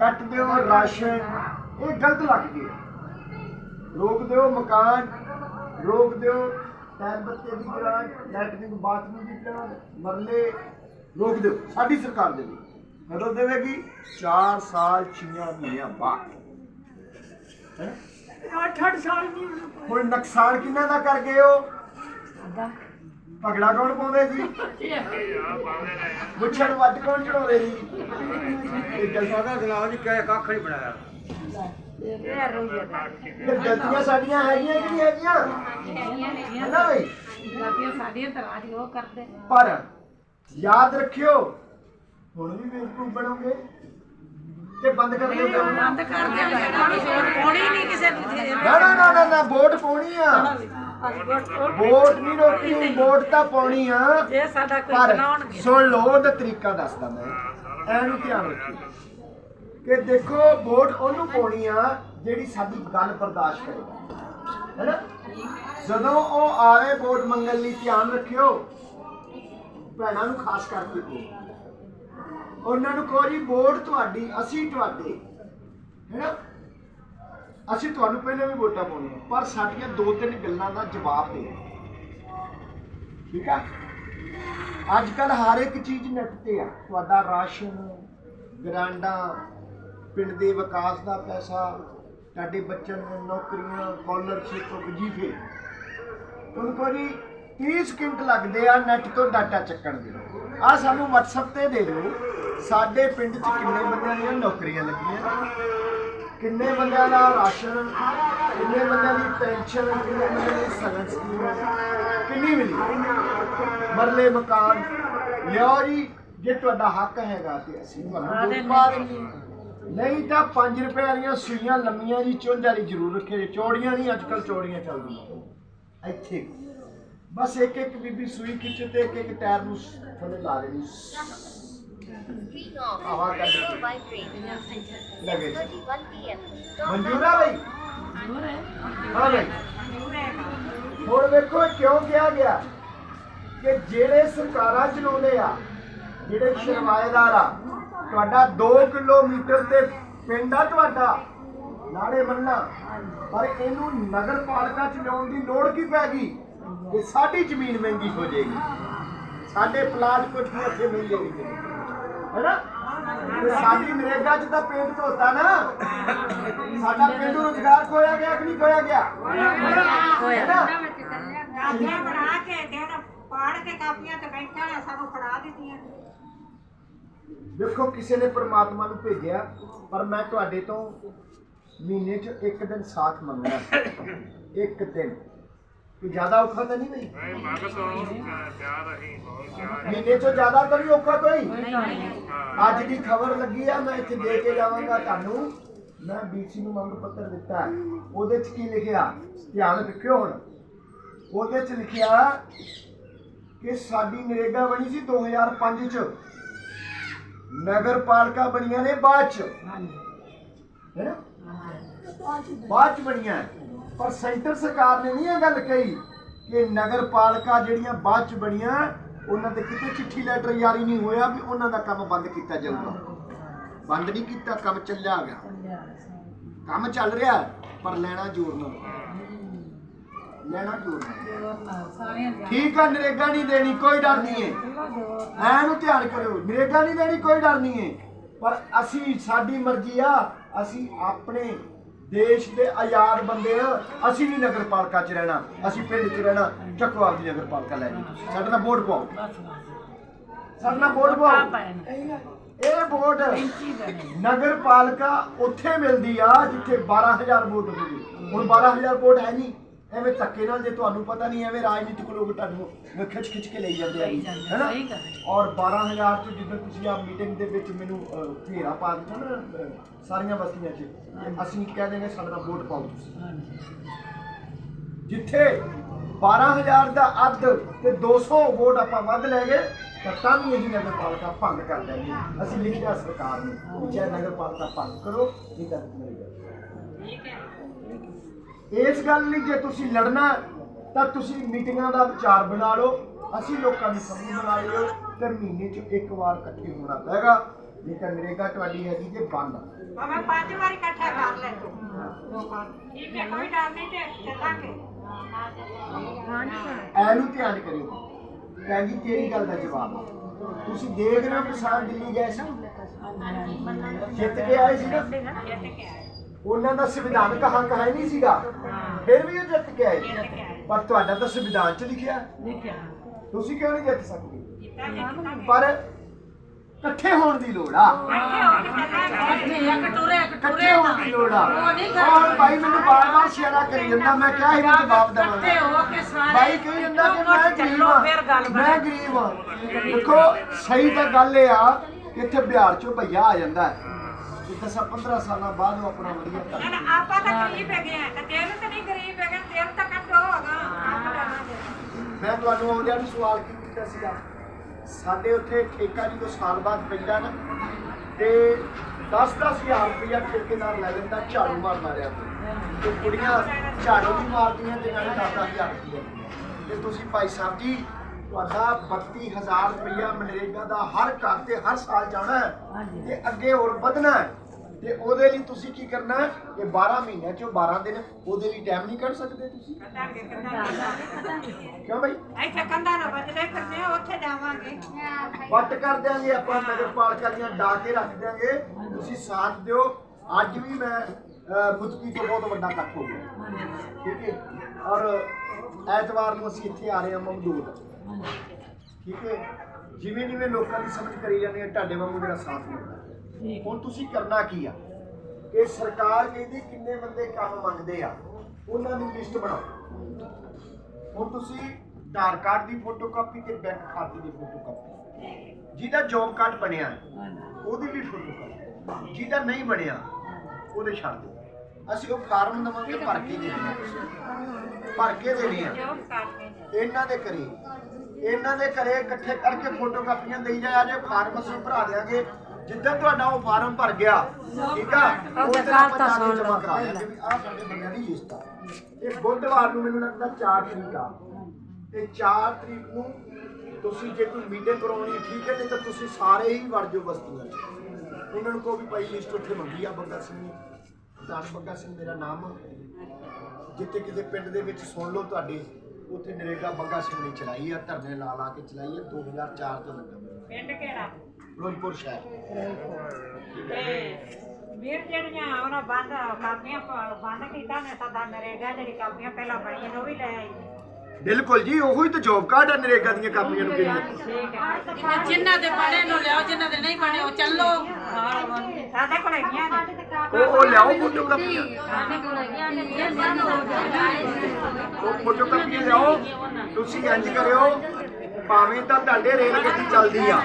[SPEAKER 1] ਕੱਟ ਦਿਓ ਰਾਸ਼ਨ। ਇਹ ਗਲਤ ਲੱਗ ਗਿਆ ਰੋਕ ਦਿਓ ਮਕਾਨ, ਰੋਕ ਦਿਓ ਟੈਬ ਬੱਤੇ ਦੀ ਗ੍ਰਾਂਟ ਲੈਟਰਿੰਗ ਬਾਥਰੂਮ ਦੀ ਗ੍ਰਾਂਟ, ਮਰਲੇ, ਰੋਕ ਦਿਓ। ਸਾਡੀ ਸਰਕਾਰ ਦੇਵੇਗੀ ਕਦੋਂ ਦੇਵੇਗੀ। 4 ਸਾਲ 6 ਮਹੀਨਿਆਂ ਬਾਅਦ। ਹੈਂ?
[SPEAKER 2] 8-8 ਸਾਲ ਦੀ
[SPEAKER 1] ਹੁਣ ਨੁਕਸਾਨ ਕਿੰਨਾ ਦਾ ਕਰ ਗਏ ਹੋ? ਪਗੜਾ ਕੌਣ ਪਾਉਂਦੇ ਸੀ
[SPEAKER 3] ਆ ਪਾਉਂਦੇ ਨੇ
[SPEAKER 1] ਮੁੱਛਾਂ ਨੂੰ ਵੱਟ ਕੌਣ ਚੜਾਉਂਦੇ ਸੀ ਇਹ ਗਲਤੀਆਂ
[SPEAKER 4] ਸਾਦਾ ਜਨਾਬ ਜੀ ਕਿਹ ਕੱਖ ਨਹੀਂ ਬਣਾਇਆ।
[SPEAKER 1] ਇਹ ਗਲਤੀਆਂ ਸਾਡੀਆਂ ਹੈਗੀਆਂ ਕਿ ਨਹੀਂ ਹੈਗੀਆਂ? ਹੈ ਨਾ ਬਈ?
[SPEAKER 2] ਗਲਤੀਆਂ ਸਾਡੀਆਂ ਤਾਂ ਰਾਜ ਉਹ ਕਰਦੇ।
[SPEAKER 1] ਪਰ ਯਾਦ ਰੱਖਿਓ ਹੁਣ ਵੀ ਬੇਵਕੂਫ ਬਣੋਗੇ। ਤੇ ਬੰਦ ਕਰ ਦਿਓ ਕੰਮ
[SPEAKER 2] ਬੰਦ ਕਰ ਦੇ ਹੋਣੀ ਨਹੀਂ ਕਿਸੇ ਨੂੰ ਦੇ
[SPEAKER 1] ਨਾ ਨਾ ਨਾ ਨਾ ਨਾ ਵੋਟ ਪਾਉਣੀ ਆ। ਵੋਟ ਨਹੀਂ ਰੋਕਣੀ ਵੋਟ ਤਾਂ ਪਾਉਣੀ ਆ।
[SPEAKER 2] ਜੇ ਸਾਡਾ ਕੋਈ ਬਣਾਉਣਗੇ।
[SPEAKER 1] ਸੁਣ ਲਓ ਉਹਦਾ ਤਰੀਕਾ ਦੱਸਦਾ ਮੈਂ। ਐਨੂੰ ਧਿਆਨ ਰੱਖਿਓ। ਕਿ ਦੇਖੋ ਵੋਟ ਉਹਨੂੰ ਪਾਉਣੀ ਆ ਜਿਹੜੀ ਸਾਡੀ ਗੱਲ ਬਰਦਾਸ਼ਤ ਕਰੇ ਹੈਨਾ ਜਦੋਂ ਉਹ ਆਵੇ ਵੋਟ ਮੰਗਣ ਲਈ ਧਿਆਨ ਰੱਖਿਓ। ਭੈਣਾਂ ਨੂੰ ਖਾਸ ਕਰਕੇ। ਕਹੋ ਉਹਨਾਂ ਨੂੰ ਕਹੋ ਜੀ, ਵੋਟ ਤੁਹਾਡੀ, ਅਸੀਂ ਤੁਹਾਡੇ। ਹੈਨਾ ਅਸੀਂ ਤੁਹਾਨੂੰ ਪਹਿਲਾਂ ਵੀ ਵੋਟਾਂ ਪਾਉਣੀਆਂ, ਪਰ ਸਾਡੀਆਂ ਦੋ ਤਿੰਨ ਗੱਲਾਂ ਦਾ ਜਵਾਬ ਦੇ ਠੀਕ ਆ? ਅੱਜ ਕੱਲ ਹਰ ਇੱਕ ਚੀਜ਼ ਨੈਟ ਤੇ ਆ। ਤੁਹਾਡਾ ਰਾਸ਼ਨ, ਗਰਾਂਡਾ, ਪਿੰਡ ਦੇ ਵਿਕਾਸ ਦਾ ਪੈਸਾ, ਤੁਹਾਡੇ ਬੱਚਿਆਂ ਨੂੰ ਨੌਕਰੀਆਂ ਸਕਾਲਰਸ਼ਿਪ ਵਜੀਫੇ। ਤੁਹਾਨੂੰ ਕੋ ਜੀ 30 ਸਕਿੰਟ ਲੱਗਦੇ ਆ ਨੈਟ ਤੋਂ ਡਾਟਾ ਚੱਕਣ ਦੇ। ਆ ਸਾਨੂੰ WhatsApp ਤੇ ਦੇ ਦਿਓ। ਸਾਡੇ ਪਿੰਡ 'ਚ ਕਿੰਨੇ ਬੰਦਿਆਂ ਦੀਆਂ ਨੌਕਰੀਆਂ ਲੱਗੀਆਂ? ਕਿੰਨੇ ਬੰਦਿਆਂ ਦਾ ਰਾਸ਼ਨ ਕਿੰਨੇ ਬੰਦਿਆਂ ਦੀ ਪੈਨਸ਼ਨ ਕਿੰਨੇ ਬੰਦਿਆਂ ਦੀ ਸਗਨ ਸਕੀਮ? ਕਿੰਨੀ ਮਿਲੀ? ਮਰਲੇ ਮਕਾਨ ਲਿਓ ਜੀ ਜੇ ਤੁਹਾਡਾ ਹੱਕ ਹੈਗਾ ਤੇ ਅਸੀਂ ਤੁਹਾਨੂੰ ਵੋਟ ਪਾ ਦੇਣੀ ਨਹੀਂ ਤਾਂ 5 ਰੁਪਏ ਵਾਲੀਆਂ ਸੂਈਆਂ ਲੰਮੀਆਂ ਜੀ ਚੁੰਝ ਵਾਲੀ ਜ਼ਰੂਰ ਰੱਖੇ ਚੌੜੀਆਂ ਨਹੀਂ ਅੱਜ ਕੱਲ ਚੌੜੀਆਂ ਚੱਲਦੀਆਂ ਇੱਥੇ। ਬਸ ਇੱਕ ਇੱਕ ਬੀਬੀ ਸੂਈ ਖਿੱਚ ਤੇ ਇੱਕ ਇੱਕ ਟਾਇਰ ਨੂੰ ਥੱਲੇ ਲਾ ਦੇਣੀ।
[SPEAKER 5] Ring off.
[SPEAKER 1] ਆਵਾਜ਼ ਕਰ
[SPEAKER 5] Radio vibrate.
[SPEAKER 1] ਲਗੇ
[SPEAKER 5] 31 p.m. Stop
[SPEAKER 1] ਮਨਜ਼ੂਰ ਆ ਹਾਂ ਬਈ ਹੁਣ ਵੇਖੋ ਇਹ ਕਿਉਂ ਕਿਹਾ ਗਿਆ ਕਿ ਜਿਹੜੇ ਸਰਕਾਰਾਂ ਚਲਾਉਂਦੇ ਆ, ਜਿਹੜੇ ਸ਼ਰਮਾਏਦਾਰ ਆ, ਤੁਹਾਡਾ 2 ਕਿਲੋਮੀਟਰ ਤੇ ਪਿੰਡ ਆ ਤੁਹਾਡਾ ਨਾੜੇ ਮੰਨਾ, ਪਰ ਇਹਨੂੰ ਨਗਰ ਪਾਲਿਕਾ ਚ ਲਿਆਉਣ ਦੀ ਲੋੜ ਕੀ ਪੈ ਗਈ ਕਿ ਸਾਡੀ ਜ਼ਮੀਨ ਮਹਿੰਗੀ ਹੋ ਜਾਏਗੀ ਸਾਡੇ ਪਲਾਟ ਕੁਝ ਵੀ ਇੱਥੇ ਮਹਿੰਗੇ ਨਹੀਂ ਹੈਨਾ? ਸਾਡੀ ਨਰੇਗਾ ਚ ਤਾਂ ਪੇਟ ਧੋਤਾ ਨਾ। ਸਾਡਾ ਪਿੰਡੂ ਰੁਜ਼ਗਾਰ ਖੋਇਆ ਗਿਆ ਕਿ ਨਹੀਂ ਖੋਇਆ ਗਿਆ? ਹੈਨਾ?
[SPEAKER 6] ਕਾਪੀਆਂ ਬਣਾ ਕੇ ਦੇਣ ਪਾੜ ਕੇ ਕਾਪੀਆਂ ਤੇ ਬੈਠਾ ਨੇ ਸਾਨੂੰ ਫੜਾ ਦਿੱਤੀਆਂ।
[SPEAKER 1] ਦੇਖੋ ਕਿਸੇ ਨੇ ਪ੍ਰਮਾਤਮਾ ਨੂੰ ਭੇਜਿਆ ਪਰ ਮੈਂ ਤੁਹਾਡੇ ਤੋਂ ਮਹੀਨੇ 'ਚ ਇੱਕ ਦਿਨ ਸਾਥ ਮੰਗਣਾ। ਇੱਕ ਦਿਨ। ਕੋਈ ਜ਼ਿਆਦਾ ਔਖਾ ਤਾਂ ਨਹੀਂ ਬਈ?
[SPEAKER 3] ਨਹੀਂ ਮੰਗ ਤੋਂ ਪਿਆਰ ਅਸੀਂ ਬਹੁਤ ਪਿਆਰ ਹੈ
[SPEAKER 1] ਮਹੀਨੇ 'ਚੋਂ ਜ਼ਿਆਦਾ ਤਾਂ ਨਹੀਂ ਔਖਾ ਕੋਈ ਅੱਜ ਦੀ ਖਬਰ ਲੱਗੀ ਆ ਮੈਂ ਇੱਥੇ ਦੇ ਕੇ ਜਾਵਾਂਗਾ ਤੁਹਾਨੂੰ। ਮੈਂ ਬੀਸੀ ਨੂੰ ਮੰਗ ਪੱਤਰ ਦਿੱਤਾ। ਉਹਦੇ 'ਚ ਕੀ ਲਿਖਿਆ? ਧਿਆਨ ਰੱਖਿਓ ਹੁਣ। ਉਹਦੇ 'ਚ ਲਿਖਿਆ ਕਿ ਸਾਡੀ ਨਰੇਗਾ ਬਣੀ ਸੀ 2005 'ਚ। ਨਗਰ ਪਾਲਿਕਾ ਬਣੀਆਂ ਨੇ ਬਾਅਦ 'ਚ। ਹੈ। ਨਾ ਬਾਅਦ 'ਚ ਬਣੀਆਂ। ਹੈ। ਪਰ ਸੈਂਟਰ ਸਰਕਾਰ ਨੇ ਨਹੀਂ ਇਹ ਗੱਲ ਕਹੀ ਕਿ ਨਗਰ ਪਾਲਿਕਾ ਜਿਹੜੀਆਂ ਬਾਅਦ 'ਚ ਬਣੀਆਂ, ਉਹਨਾਂ ਤੇ ਕਿਤੇ ਚਿੱਠੀ ਲੈਟਰ ਜਾਰੀ ਨਹੀਂ ਹੋਇਆ ਵੀ ਉਹਨਾਂ ਦਾ ਕੰਮ ਬੰਦ ਕੀਤਾ ਜਾਊਗਾ। ਬੰਦ ਨਹੀਂ ਕੀਤਾ, ਕੰਮ ਚੱਲਿਆ ਗਿਆ। ਕੰਮ ਚੱਲ ਰਿਹਾ, ਪਰ ਲੈਣਾ ਜ਼ੋਰ ਨਾਲ। ਲੈਣਾ ਜ਼ੋਰ ਨਾਲ। ਠੀਕ ਆ, ਨਰੇਗਾ ਨਹੀਂ ਦੇਣੀ, ਕੋਈ ਡਰ ਨਹੀਂ ਹੈ। ਐ ਨੂੰ ਧਿਆਨ ਕਰਿਓ। ਨਰੇਗਾ ਨਹੀਂ ਦੇਣੀ, ਕੋਈ ਡਰ ਨਹੀਂ ਹੈ। ਪਰ ਅਸੀਂ, ਸਾਡੀ ਮਰਜ਼ੀ ਆ, ਅਸੀਂ ਆਪਣੇ ਦੇਸ਼ ਦੇ ਆਜ਼ਾਦ ਬੰਦੇ ਆ ਅਸੀਂ ਨਹੀਂ ਨਗਰ ਪਾਲਿਕਾ 'ਚ ਰਹਿਣਾ ਅਸੀਂ ਪਿੰਡ 'ਚ ਰਹਿਣਾ ਚੱਕੋ ਆਪਦੀ ਨਗਰ ਪਾਲਿਕਾ ਲੈ ਜੀ ਤੁਸੀਂ। ਸਾਡੇ ਨਾਲ ਵੋਟ ਪਾਓ। ਸਾਡੇ ਨਾਲ ਵੋਟ ਪਾਓ। ਇਹ ਵੋਟ ਨਗਰ ਪਾਲਿਕਾ ਉੱਥੇ ਮਿਲਦੀ ਆ ਜਿੱਥੇ 12000 ਵੋਟ ਹੁੰਦੀ ਹੁਣ 12000 ਵੋਟ ਹੈ ਨਹੀਂ। ਐਵੇਂ ਧੱਕੇ ਨਾਲ ਜੇ ਤੁਹਾਨੂੰ ਪਤਾ ਨਹੀਂ ਐਵੇਂ ਰਾਜਨੀਤਿਕ ਲੋਕ ਤੁਹਾਨੂੰ ਖਿੱਚ ਖਿੱਚ ਕੇ ਲਈ ਜਾਂਦੇ ਆ। ਹੈਨਾ?
[SPEAKER 2] ਸਹੀ ਗੱਲ
[SPEAKER 1] ਔਰ 12000 ਚ ਜਿੱਦਾਂ ਤੁਸੀਂ ਆ ਮੀਟਿੰਗ ਦੇ ਵਿੱਚ ਮੈਨੂੰ ਅਹ, ਘੇਰਾ ਪਾ ਦਿੱਤਾ ਨਾ ਅਹ, ਸਾਰੀਆਂ ਬਸਤੀਆਂ 'ਚ ਤੇ ਅਸੀਂ ਕਹਿ ਦੇਂਗੇ ਸਾਡਾ ਵੋਟ ਪਾਓ ਤੁਸੀਂ। ਜਿੱਥੇ 12000 ਦਾ ਅੱਧ ਤੇ 200 ਵੋਟ ਆਪਾਂ ਵੱਧ ਲੈ ਗਏ ਤਾਂ ਤਾਂ ਵੀ ਇਹੀ ਨਗਰ ਪਾਲਿਕਾ ਭੰਗ ਕਰ ਦੇਣਗੇ ਅਸੀਂ ਲਿਖਿਆ ਸਰਕਾਰ ਨੂੰ ਚਾਹੇ ਨਗਰ ਪਾਲਿਕਾ ਭੰਗ ਕਰੋ ਨਹੀਂ ਤਾਂ ਮੇਰੀ ਗੱਲ ਇਸ ਗੱਲ ਲਈ ਜੇ ਤੁਸੀਂ ਲੜਨਾ ਤਾਂ ਤੁਸੀਂ ਮੀਟਿੰਗਾਂ ਦਾ ਵਿਚਾਰ ਬਣਾ ਲਓ। ਅਸੀਂ ਲੋਕਾਂ ਦੀ ਸਮਝ ਬਣਾ ਲਿਓ ਤੇ ਮਹੀਨੇ 'ਚ ਇੱਕ ਵਾਰ ਇਕੱਠੇ ਹੋਣਾ ਪਏਗਾ। ਨਹੀਂ ਤਾਂ ਨਰੇਗਾ ਤੁਹਾਡੀ ਹੈਗੀ ਜੇ ਬੰਦ।
[SPEAKER 6] ਭਾਵੇਂ ਪੰਜ ਵਾਰੀ ਇਕੱਠਾ ਕਰ ਲੈ ਤੂੰ। ਕੋਈ ਡਰ ਨਹੀਂ ਤੇ ਚੱਲਾਂਗੇ।
[SPEAKER 1] ਐਨੂੰ ਧਿਆਨ ਕਰਿਓ। ਭੈਣ ਜੀ ਤੇਰੀ ਗੱਲ ਦਾ ਜਵਾਬ? ਆ। ਤੁਸੀਂ ਦੇਖ ਰਹੇ ਹੋ ਕਿਸਾਨ ਦਿੱਲੀ ਗਏ ਸੀ ਜਿੱਤ ਕੇ ਆਏ ਸੀ ਨਾ? ਉਹਨਾਂ ਦਾ ਸੰਵਿਧਾਨਕ ਹੱਕ ਹੈ ਨਹੀਂ ਸੀਗਾ। ਫਿਰ ਵੀ ਉਹ ਜਿੱਤ ਕੇ ਆਏ। ਪਰ ਤੁਹਾਡਾ ਤਾਂ ਸੰਵਿਧਾਨ 'ਚ ਲਿਖਿਆ।
[SPEAKER 2] ਲਿਖਿਆ।
[SPEAKER 1] ਤੁਸੀਂ ਕਿਉਂ ਨਹੀਂ ਜਿੱਤ ਸਕਦੇ? ਪਰ ਇਕੱਠੇ ਹੋਣ ਦੀ ਲੋੜ ਆ।
[SPEAKER 2] ਇਕੱਠੇ ਇੱਕ ਟੁਰੇ ਇੱਕ ਟੁਰੇ
[SPEAKER 1] ਇਕੱਠੇ ਹੋਣ ਦੀ ਲੋੜ ਆ। ਔਰ ਭਾਈ ਮੈਨੂੰ ਬਾਰ-ਬਾਰ ਸ਼ੇਰਾ ਕਰੀ ਜਾਂਦਾ। ਮੈਂ ਕਿਹਾ ਮੈਂ ਜਵਾਬ
[SPEAKER 2] ਇਕੱਠੇ
[SPEAKER 1] ਦੇਵਾਂਗਾ
[SPEAKER 2] ਹੋ ਕੇ ਸਾਰੇ
[SPEAKER 1] ਭਾਈ ਕਹੀ ਜਾਂਦਾ ਕਿ ਮੈਂ ਗਰੀਬ
[SPEAKER 2] ਚੱਲੋ ਫਿਰ ਗੱਲ
[SPEAKER 1] ਆ
[SPEAKER 2] ਬਣੇ।
[SPEAKER 1] ਮੈਂ ਗਰੀਬ ਆ। ਦੇਖੋ ਸਹੀ ਤਾਂ ਗੱਲ ਇਹ ਆ ਕਿ ਇੱਥੇ ਬਿਹਾਰ ਚੋਂ ਭਈਆ ਆ ਜਾਂਦਾ ਹੈ। ਕਿ 10 15 ਸਾਲਾਂ ਬਾਅਦ ਉਹ ਆਪਣਾ ਵਧੀਆ ਕਰ
[SPEAKER 6] ਨਾ ਆਪਾਂ ਤਾਂ ਗਰੀਬ ਹੈਗੇ ਆ ਤੇ ਤੇਰੇ ਤਾਂ ਨਹੀਂ ਗਰੀਬ ਹੈਗੇ ਤੇਰੇ ਤਾਂ ਕੱਟੋ ਹੋਗਾ ਆਪ
[SPEAKER 1] ਮੈਂ ਤੁਹਾਨੂੰ ਆਉਂਦਿਆਂ ਨੂੰ ਸਵਾਲ ਕੀ ਕੀਤਾ ਸੀਗਾ? ਸਾਡੇ ਉੱਥੇ ਠੇਕਾ ਜਦੋਂ ਸਾਲ ਬਾਅਦ ਪੈਂਦਾ ਨਾ ਤੇ 10-10 ਹਜ਼ਾਰ ਰੁਪਇਆ ਠੇਕੇਦਾਰ ਲੈ ਲੈਂਦਾ ਝਾੜੂ ਮਾਰਨ ਵਾਲਿਆਂ ਤੋਂ ਤੇ ਕੁੜੀਆਂ ਝਾੜੂ ਵੀ ਮਾਰਦੀਆਂ ਤੇ ਨਾਲੇ 10-10 ਹਜ਼ਾਰ ਰੁਪਇਆ ਤੇ ਤੁਸੀਂ ਭਾਈ ਸਾਹਿਬ ਜੀ ਤੁਹਾਡਾ 32000 ਰੁਪਇਆ ਮਨਰੇਗਾ ਦਾ ਹਰ ਘਰ ਤੇ ਹਰ ਸਾਲ ਜਾਣਾ ਹੈ ਤੇ ਅੱਗੇ ਹੋਰ ਵਧਣਾ ਹੈ। ਤੇ ਉਹਦੇ ਲਈ ਤੁਸੀਂ ਕੀ ਕਰਨਾ ਹੈ? ਇਹ 12 ਮਹੀਨਿਆਂ ਚੋਂ 12 ਦਿਨ ਉਹਦੇ ਲਈ ਟਾਈਮ ਨਹੀਂ ਕੱਢ ਸਕਦੇ ਤੁਸੀਂ। ਕਿਉਂ
[SPEAKER 6] ਇੱਥੇ ਕੰਧਾਂ ਨਾਲ ਉੱਥੇ ਜਾਵਾਂਗੇ।
[SPEAKER 1] ਵੱਟ ਕਰ ਦਿਆਂਗੇ ਆਪਾਂ ਨਗਰ ਪਾਲਿਕਾ ਦੀਆਂ ਡਾ ਕੇ ਰੱਖ ਦਿਆਂਗੇ। ਤੁਸੀਂ ਸਾਥ ਦਿਓ। ਅੱਜ ਵੀ ਮੈਂ ਮੁਤਕੀ ਤੋਂ ਬਹੁਤ ਵੱਡਾ ਇਕੱਠ ਹੋ ਗਿਆ। ਠੀਕ ਹੈ? ਔਰ ਐਤਵਾਰ ਨੂੰ ਅਸੀਂ ਇੱਥੇ ਆ ਰਹੇ ਹਾਂ ਮਮਦੂਦ। ਠੀਕ ਹੈ? ਜਿਵੇਂ ਜਿਵੇਂ ਲੋਕਾਂ ਦੀ ਸਮਝ ਕਰੀ ਜਾਂਦੇ ਆ ਤੁਹਾਡੇ ਵਾਂਗੂ ਮੇਰਾ ਸਾਥ ਮਿਲਦਾ ਹੁਣ ਤੁਸੀਂ ਕਰਨਾ ਕੀ ਆ? ਕਿ ਸਰਕਾਰ ਕਹਿੰਦੀ ਕਿੰਨੇ ਬੰਦੇ ਕੰਮ ਮੰਗਦੇ ਆ, ਉਹਨਾਂ ਦੀ ਲਿਸਟ ਬਣਾਓ। ਹੁਣ ਤੁਸੀਂ ਆਧਾਰ ਕਾਰਡ ਦੀ ਫੋਟੋਕਾਪੀ ਤੇ ਬੈਂਕ ਖਾਤੇ ਦੀ ਫੋਟੋਕਾਪੀ ਜਿਹਦਾ ਜੌਬ ਕਾਰਡ ਬਣਿਆ, ਉਹਦੀ ਵੀ ਫੋਟੋਕਾਪੀ ਜਿਹਦਾ ਨਹੀਂ ਬਣਿਆ, ਉਹਦੇ ਛੱਡ ਦਿਓ। ਅਸੀਂ ਉਹ ਫਾਰਮ ਦਵਾਂਗੇ ਭਰ ਕੇ ਦੇਣੇ ਭਰ ਕੇ ਦੇਣੇ ਆ। ਇਹਨਾਂ ਦੇ ਘਰੇ। ਇਹਨਾਂ ਦੇ ਘਰੇ ਇਕੱਠੇ ਕਰਕੇ ਫੋਟੋਕਾਪੀਆਂ ਦੇਈ ਜਾਇਆ ਜੇ ਫਾਰਮ ਅਸੀਂ ਭਰਾ ਦੇਾਂਗੇ ਜਿੱਦਾਂ ਤੁਹਾਡਾ ਉਹ ਫਾਰਮ ਭਰ ਗਿਆ ਠੀਕ ਆ? ਉਹ ਤੇ ਆਪਾਂ ਜਾ ਕੇ ਜਮ੍ਹਾਂ ਕਰਾ ਦਿਆਂਗੇ ਵੀ ਆਹ ਸਾਡੇ ਬੰਦਿਆਂ ਦੀ ਲਿਸਟ ਆ। ਇਹ ਬੁੱਧਵਾਰ ਨੂੰ ਮੈਨੂੰ ਲੱਗਦਾ 4 ਤਰੀਕ ਆ। ਤੇ 4 ਤਰੀਕ ਨੂੰ ਤੁਸੀਂ ਜੇ ਕੋਈ ਮੀਟਿੰਗ ਕਰਾਉਣੀ ਹੈ, ਠੀਕ ਹੈ ਨਹੀਂ ਤਾਂ ਤੁਸੀਂ ਸਾਰੇ ਹੀ ਵੜ ਜਾਓ ਬਸਤੀਆਂ 'ਚ। ਉਹਨਾਂ ਨੂੰ ਕਹੋ ਵੀ ਭਾਈ ਲਿਸਟ ਉੱਥੇ ਮੰਗੀ ਆ ਬੰਗਾ ਸਿੰਘ ਨੇ ਦਾਨ ਬੰਗਾ ਸਿੰਘ ਮੇਰਾ ਨਾਮ ਆ। ਜਿੱਥੇ ਕਿਸੇ ਪਿੰਡ ਦੇ ਵਿੱਚ ਸੁਣ ਲਓ ਤੁਹਾਡੇ ਉੱਥੇ ਨਰੇਗਾ ਬੰਗਾ ਸਿੰਘ ਨੇ ਚਲਾਈ ਆ ਧਰਨੇ ਲਾ ਲਾ ਕੇ ਚਲਾਈ ਆ 2004 ਤੋਂ ਲੱਗਾ।
[SPEAKER 6] ਪਿੰਡ ਕਿਹੜਾ?
[SPEAKER 1] ਫਿਰੋਜ਼ਪੁਰ ਸ਼ਹਿਰ
[SPEAKER 6] ਵੀਰ ਜਿਹੜੀਆਂ ਉਹਨਾਂ ਬੰਦ ਕਾਪੀਆਂ ਬੰਦ ਕੀਤਾ ਨੇ ਸਦਾ ਨਰੇਗਾ ਜਿਹੜੀ ਕਾਪੀਆਂ ਪਹਿਲਾਂ ਬਣੀਆਂ ਨੇ ਉਹ ਵੀ ਲੈ ਆਈ।
[SPEAKER 1] ਬਿਲਕੁਲ ਜੀ ਉਹੀ ਤਾਂ ਜੌਬ ਕਾਰਡ ਆ ਨਰੇਗਾ ਦੀਆਂ ਕਾਪੀਆਂ ਨੂੰ
[SPEAKER 6] ਹੈ।
[SPEAKER 2] ਜਿਨ੍ਹਾਂ ਦੇ ਬਣੇ ਨੂੰ ਲਿਆਓ ਜਿਨ੍ਹਾਂ ਦੇ ਨਹੀਂ ਬਣੇ ਉਹ ਚੱਲੋ।
[SPEAKER 6] ਸਾਡੇ ਕੋਲ ਹੈਗੀਆਂ ਨੇ।
[SPEAKER 1] ਉਹ ਉਹ ਲਿਆਓ ਫੋਟੋ ਕਾਪੀਆਂ।
[SPEAKER 2] ਸਾਡੇ ਕੋਲ ਹੈਗੀਆਂ ਨੇ
[SPEAKER 1] ਉਹ ਫੋਟੋ ਕਾਪੀਆਂ ਲਿਆਓ ਤੁਸੀਂ ਇੰਜ ਕਰਿਓ। ਭਾਵੇਂ ਤਾਂ ਤੁਹਾਡੇ ਰੇਲ ਗੱਡੀ ਚੱਲਦੀ ਆ।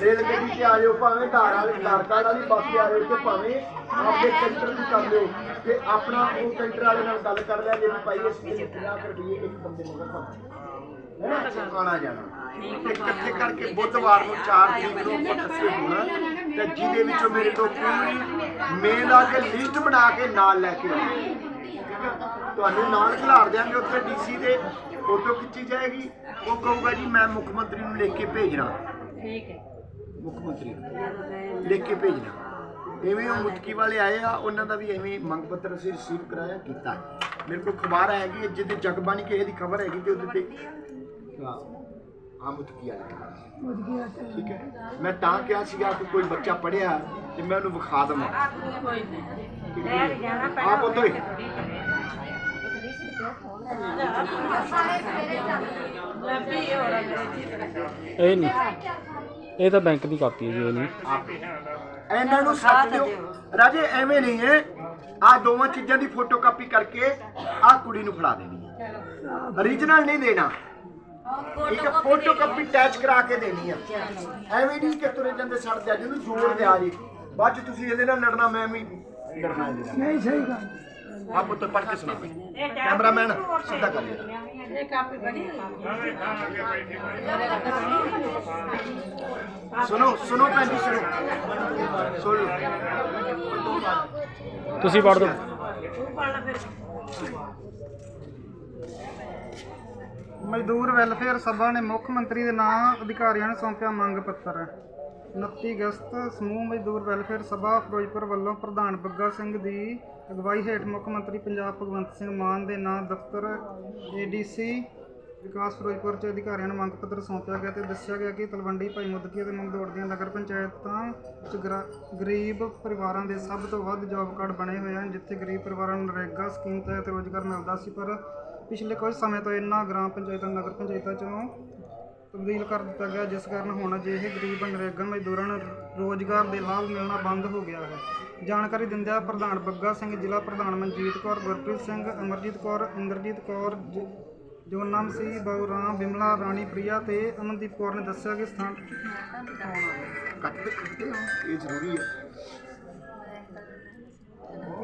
[SPEAKER 1] ਰੇਲ ਗੱਡੀ ਤੇ ਆ ਜਾਓ ਭਾਵੇਂ ਕਾਰ ਵਾਲੀ ਕਾਰ ਵਾਲੀ ਬੱਸ ਤੇ ਆ ਜਾਓ ਤੇ ਭਾਵੇਂ ਆਪਦੇ ਕੈਂਟਰ ਨੂੰ ਕਰ ਲਿਓ। ਤੇ ਆਪਣਾ ਉਹ ਕੈਂਟਰ ਵਾਲੇ ਨਾਲ ਗੱਲ ਕਰ ਲਿਆ ਜੇ ਵੀ ਭਾਈ ਅਸੀਂ 50 ਰੁਪਏ ਇੱਕ ਬੰਦੇ ਨੂੰ ਕਰਨਾ ਆਣਾ ਜਾਣਾ। ਤੇ ਇਕੱਠੇ ਕਰਕੇ ਬੁੱਧਵਾਰ ਨੂੰ 4 ਤਰੀਕ ਨੂੰ ਇਕੱਠੇ ਹੋਣਾ ਤੇ ਜਿਹਦੇ ਵਿੱਚੋਂ ਮੇਰੇ ਤੋਂ ਪੂਰੀ ਮੇਲ ਆ ਕੇ ਲਿਸਟ ਬਣਾ ਕੇ ਨਾਲ ਲੈ ਕੇ ਆਉਣਾ? ਤੁਹਾਨੂੰ ਨਾਲ ਖਿਲਾਰ ਦਿਆਂਗੇ ਉੱਥੇ ਡੀਸੀ ਦੇ। ਫੋਟੋ ਖਿੱਚੀ ਜਾਏਗੀ ਉਹ ਕਹੂਗਾ ਜੀ ਮੈਂ ਮੁੱਖ ਮੰਤਰੀ ਨੂੰ ਲਿਖ ਕੇ ਭੇਜਣਾ।
[SPEAKER 2] ਠੀਕ ਹੈ।
[SPEAKER 1] ਮੁੱਖ ਮੰਤਰੀ ਨੂੰ ਲਿਖ ਕੇ ਭੇਜਣਾ। ਐਵੇਂ ਉਹ ਮੁਤਕੀ ਵਾਲੇ ਆਏ ਆ ਉਹਨਾਂ ਦਾ ਵੀ ਐਵੇਂ ਮੰਗ ਪੱਤਰ ਅਸੀਂ ਰਿਸੀਵ ਕਰਾਇਆ ਕੀਤਾ। ਮੇਰੇ ਕੋਲ ਖਬਰ ਹੈਗੀ ਜਿਹਦੇ ਜਗਬਾਣੀ ਕਿਸੇ ਦੀ ਖਬਰ ਹੈਗੀ ਤੇ ਉਹਦੇ ਤੇ ਹਾਂ ਆ ਮੁਤਕੀ ਵਾਲੇ ਠੀਕ ਹੈ। ਮੈਂ ਤਾਂ ਕਿਹਾ ਸੀਗਾ ਕਿ ਕੋਈ ਬੱਚਾ ਪੜਿਆ ਤੇ ਮੈਂ ਉਹਨੂੰ ਵਿਖਾ ਦਵਾਂ।
[SPEAKER 2] ਕੋਈ ਨਹੀਂ।
[SPEAKER 6] ਲੈ ਵੀ ਜਾਣਾ
[SPEAKER 1] ਆ
[SPEAKER 6] ਪੈਣਾ
[SPEAKER 1] ਪੁੱਤ ਓਏ
[SPEAKER 2] ਲੱਭੀ ਹੋਰ
[SPEAKER 7] ਇਹ ਨਹੀਂ। ਇਹ ਤਾਂ ਬੈਂਕ ਦੀ ਕਾਪੀ ਹੈ ਜੀ ਇਹ ਨਹੀਂ।
[SPEAKER 1] ਇਹਨਾਂ ਨੂੰ ਸੱਚ ਦਿਓ। ਰਾਜੇ ਐਵੇਂ ਨਹੀਂ ਹੈ। ਆ ਦੋਵਾਂ ਚੀਜ਼ਾਂ ਦੀ ਫੋਟੋ ਕਾਪੀ ਕਰਕੇ ਆ ਕੁੜੀ ਨੂੰ ਫੜਾ ਦੇਣੀ ਹੈ। ਓਰੀਜਨਲ ਨਹੀਂ ਦੇਣਾ। ਇੱਕ ਫੋਟੋ ਕਾਪੀ ਅਟੈਚ ਕਰਾ ਕੇ ਦੇਣੀ ਆ ਐਵੇਂ ਨਹੀਂ ਕਿ ਤੁਰੇ ਜਾਂਦੇ ਸੜ ਜਾ ਜਿਹਨੂੰ ਜੋੜ ਦਿਆ ਜੀ। ਬਾਅਦ ਚ ਤੁਸੀਂ ਇਹਦੇ ਨਾਲ ਲੜਨਾ ਮੈਂ ਵੀ ਲੜਨਾ ਇਹਦੇ ਨਾਲ। ਨਹੀਂ ਸਹੀ ਗੱਲ। ਆਪ ਉੱਤੇ ਪੜ੍ਹ ਕੇ ਸੁਣਾ। ਕੈਮਰਾਮੈਨ ਸਿੱਧਾ ਕਰ। ਲਿਆ
[SPEAKER 2] ਇਹ ਕਾਪੀ ਬਣੀ
[SPEAKER 1] ਸੁਣੋ ਸੁਣੋ ਭੈਣ ਜੀ ਸੁਣੋ। ਸੁਣ ਲਓ।
[SPEAKER 7] ਤੁਸੀਂ ਦਿਓ
[SPEAKER 2] ਪੜ ਫਿਰ।
[SPEAKER 8] ਮਜ਼ਦੂਰ ਵੈਲਫੇਅਰ ਸਭਾ ਨੇ ਮੁੱਖ ਮੰਤਰੀ ਦੇ ਨਾਂ ਅਧਿਕਾਰੀਆਂ ਨੂੰ ਸੌਂਪਿਆ ਮੰਗ ਪੱਤਰ। 29 ਅਗਸਤ ਸਮੂਹ ਮਜ਼ਦੂਰ ਵੈਲਫੇਅਰ ਸਭਾ ਫਿਰੋਜ਼ਪੁਰ ਵੱਲੋਂ ਪ੍ਰਧਾਨ ਬੱਗਾ ਸਿੰਘ ਦੀ ਅਗਵਾਈ ਹੇਠ ਮੁੱਖ ਮੰਤਰੀ ਪੰਜਾਬ ਭਗਵੰਤ ਸਿੰਘ ਮਾਨ ਦੇ ਨਾਂ ਦਫ਼ਤਰ ਏਡੀਸੀ ਵਿਕਾਸ ਫਿਰੋਜ਼ਪੁਰ ਚ ਅਧਿਕਾਰੀਆਂ ਨੂੰ ਮੰਗ ਪੱਤਰ ਸੌਂਪਿਆ ਗਿਆ ਤੇ ਦੱਸਿਆ ਗਿਆ ਕਿ ਤਲਵੰਡੀ, ਭਾਈ ਮੁਦਕੀ ਅਤੇ ਮੰਗਦੌੜ ਦੀਆਂ ਨਗਰ ਪੰਚਾਇਤਾਂ ਚ ਗਰਾ- ਗਰੀਬ ਪਰਿਵਾਰਾਂ ਦੇ ਸਭ ਤੋਂ ਵੱਧ ਜੌਬ ਕਾਰਡ ਬਣੇ ਹੋਏ ਹਨ, ਜਿੱਥੇ ਗਰੀਬ ਪਰਿਵਾਰਾਂ ਨੂੰ ਨਰੇਗਾ ਸਕੀਮ ਤਹਿਤ ਰੋਜ਼ਗਾਰ ਮਿਲਦਾ ਸੀ, ਪਰ ਪਿਛਲੇ ਕੁਝ ਸਮੇਂ ਤੋਂ ਇਹਨਾਂ ਗ੍ਰਾਮ ਪੰਚਾਇਤਾਂ, ਨਗਰ ਪੰਚਾਇਤਾਂ ਚੋਂ ਤਬਦੀਲ ਕਰ ਦਿੱਤਾ ਗਿਆ, ਜਿਸ ਕਾਰਨ ਹੁਣ ਅਜਿਹੇ ਗਰੀਬ ਨਰੇਗਾ ਮਜ਼ਦੂਰਾਂ ਨੂੰ ਰੋਜ਼ਗਾਰ ਦੇ ਲਾਭ ਮਿਲਣਾ ਬੰਦ ਹੋ ਗਿਆ ਹੈ। ਜਾਣਕਾਰੀ ਦਿੰਦਿਆਂ ਪ੍ਰਧਾਨ ਬੱਗਾ ਸਿੰਘ, ਜ਼ਿਲ੍ਹਾ ਪ੍ਰਧਾਨ ਮਨਜੀਤ ਕੌਰ, ਗੁਰਪ੍ਰੀਤ ਸਿੰਘ, ਅਮਰਜੀਤ ਕੌਰ, ਇੰਦਰਜੀਤ ਕੌਰ, ਜ- ਜੋਨਮ ਸੀ ਬਾਊ ਰਾਮ, ਬਿਮਲਾ, ਰਾਣੀ ਪ੍ਰਿਆ ਤੇ ਅਮਨਦੀਪ ਕੌਰ ਨੇ ਦੱਸਿਆ ਕਿ ਸਥਾਨ
[SPEAKER 1] ਇਹ ਜ਼ਰੂਰੀ ਹੈ।